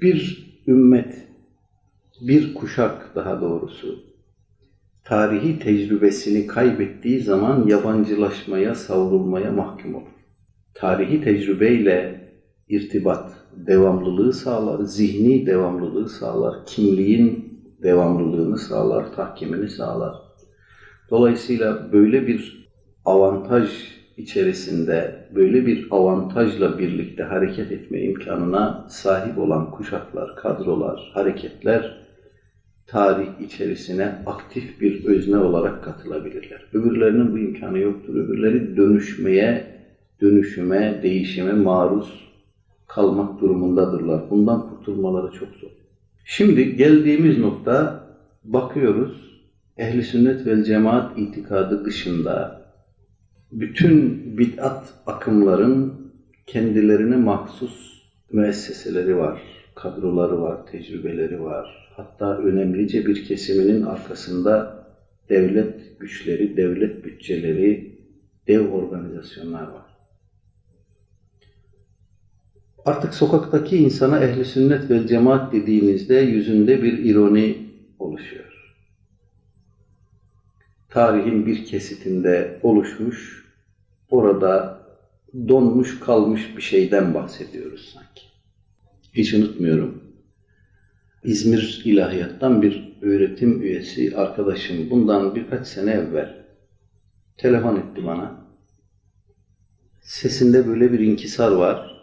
Bir ümmet, bir kuşak daha doğrusu tarihi tecrübesini kaybettiği zaman yabancılaşmaya, savrulmaya mahkum olur. Tarihi tecrübeyle irtibat, devamlılığı sağlar, zihni devamlılığı sağlar, kimliğin devamlılığını sağlar, tahkimini sağlar. Dolayısıyla böyle bir avantaj içerisinde, böyle bir avantajla birlikte hareket etme imkanına sahip olan kuşaklar, kadrolar, hareketler tarih içerisine aktif bir özne olarak katılabilirler. Öbürlerinin bu imkanı yoktur. Öbürleri dönüşmeye, dönüşüme, değişime maruz kalmak durumundadırlar. Bundan kurtulmaları çok zor. Şimdi geldiğimiz nokta bakıyoruz ehli sünnet vel cemaat itikadı dışında bütün bid'at akımların kendilerine mahsus müesseseleri var, kadroları var, tecrübeleri var. Hatta önemlice bir kesiminin arkasında devlet güçleri, devlet bütçeleri, dev organizasyonlar var. Artık sokaktaki insana ehli sünnet ve cemaat dediğinizde yüzünde bir ironi oluşuyor. Tarihin bir kesitinde oluşmuş, orada donmuş kalmış bir şeyden bahsediyoruz sanki. Hiç unutmuyorum. İzmir İlahiyat'tan bir öğretim üyesi arkadaşım bundan birkaç sene evvel telefon etti bana. Sesinde böyle bir inkisar var.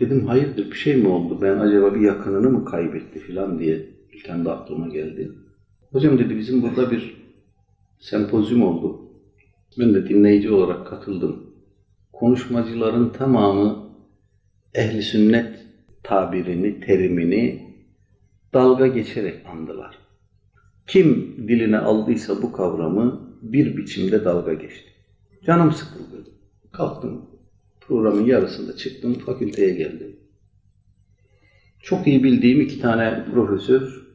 Dedim hayırdır bir şey mi oldu? Ben acaba bir yakınını mı kaybetti filan diye ilk de aklıma geldi. Hocam dedi bizim burada bir sempozyum oldu. Ben de dinleyici olarak katıldım. Konuşmacıların tamamı ehli sünnet tabirini, terimini dalga geçerek andılar. Kim diline aldıysa bu kavramı bir biçimde dalga geçti. Canım sıkıldı. Kalktım. Programın yarısında çıktım. Fakülteye geldim. Çok iyi bildiğim iki tane profesör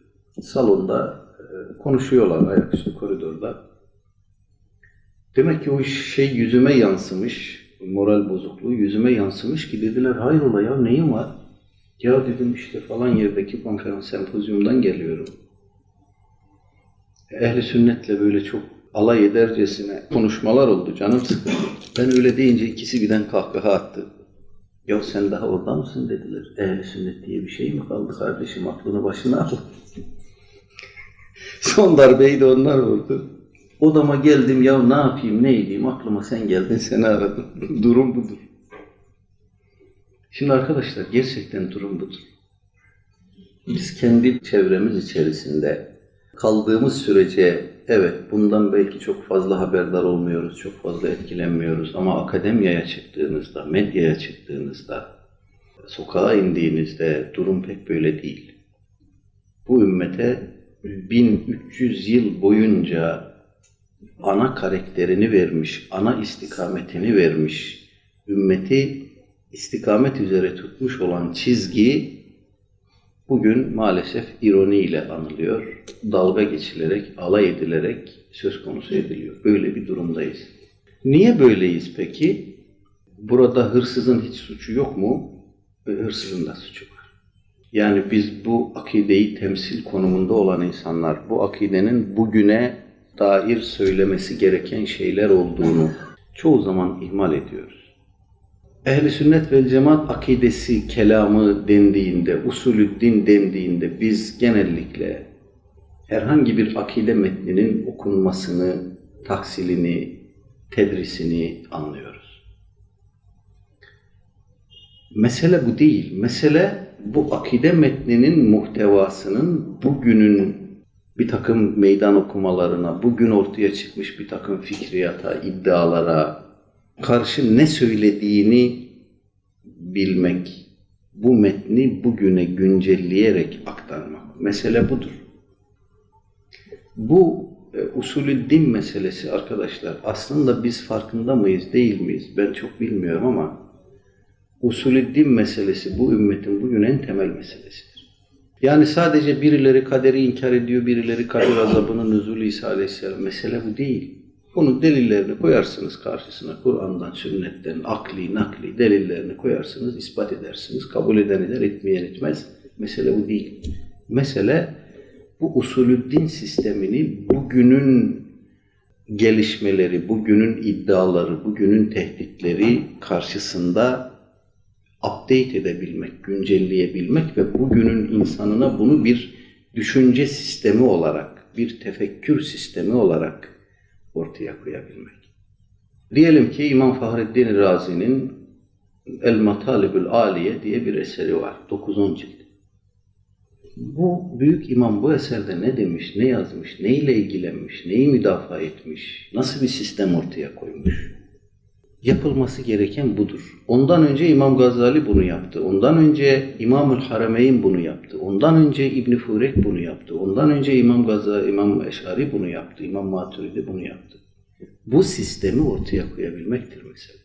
salonda e, konuşuyorlar ayaküstü koridorda. Demek ki o şey yüzüme yansımış, moral bozukluğu yüzüme yansımış ki dediler hayrola ya neyin var? Ya dedim işte falan yerdeki konferans sempozyumdan geliyorum. Ehli sünnetle böyle çok alay edercesine konuşmalar oldu canım. Ben öyle deyince ikisi birden kahkaha attı. Ya sen daha orada mısın dediler. Ehli sünnet diye bir şey mi kaldı kardeşim aklını başına al. Son darbeyi de onlar vurdu. Odama geldim ya ne yapayım ne edeyim aklıma sen geldin seni aradım. Durum budur. Şimdi arkadaşlar gerçekten durum budur. Biz kendi çevremiz içerisinde kaldığımız sürece evet bundan belki çok fazla haberdar olmuyoruz, çok fazla etkilenmiyoruz ama akademiyaya çıktığınızda, medyaya çıktığınızda, sokağa indiğinizde durum pek böyle değil. Bu ümmete 1300 yıl boyunca ana karakterini vermiş, ana istikametini vermiş, ümmeti istikamet üzere tutmuş olan çizgi bugün maalesef ironiyle anılıyor, dalga geçilerek, alay edilerek söz konusu ediliyor. Böyle bir durumdayız. Niye böyleyiz peki? Burada hırsızın hiç suçu yok mu? E, Hırsızın da suçu var. Yani biz bu akideyi temsil konumunda olan insanlar, bu akidenin bugüne dair söylemesi gereken şeyler olduğunu çoğu zaman ihmal ediyoruz. Ehli sünnet vel cemaat akidesi kelamı dendiğinde, usulü din dendiğinde biz genellikle herhangi bir akide metninin okunmasını, taksilini, tedrisini anlıyoruz. Mesele bu değil. Mesele bu akide metninin muhtevasının bugünün bir takım meydan okumalarına, bugün ortaya çıkmış bir takım fikriyata, iddialara karşı ne söylediğini bilmek, bu metni bugüne güncelleyerek aktarmak. Mesele budur. Bu e, usulü din meselesi arkadaşlar aslında biz farkında mıyız değil miyiz ben çok bilmiyorum ama usulü din meselesi bu ümmetin bugün en temel meselesidir. Yani sadece birileri kaderi inkar ediyor, birileri kader azabının nüzulü İsa Aleyhisselam. Mesele bu değil. Bunun delillerini koyarsınız karşısına. Kur'an'dan, sünnetten, akli, nakli delillerini koyarsınız, ispat edersiniz. Kabul eden eder, etmeyen etmez. Mesele bu değil. Mesele bu usulüddin sistemini bugünün gelişmeleri, bugünün iddiaları, bugünün tehditleri karşısında update edebilmek, güncelleyebilmek ve bugünün insanına bunu bir düşünce sistemi olarak, bir tefekkür sistemi olarak ortaya koyabilmek. Diyelim ki İmam Fahreddin Razi'nin El Matalibül Aliye diye bir eseri var. 9-10 cilt. Bu büyük imam bu eserde ne demiş, ne yazmış, neyle ilgilenmiş, neyi müdafaa etmiş, nasıl bir sistem ortaya koymuş? Yapılması gereken budur. Ondan önce İmam Gazali bunu yaptı. Ondan önce İmamül Harameyn bunu yaptı. Ondan önce İbn Furek bunu yaptı. Ondan önce İmam Gazali, İmam Eşari bunu yaptı. İmam Maturidi bunu yaptı. Bu sistemi ortaya koyabilmektir mesela.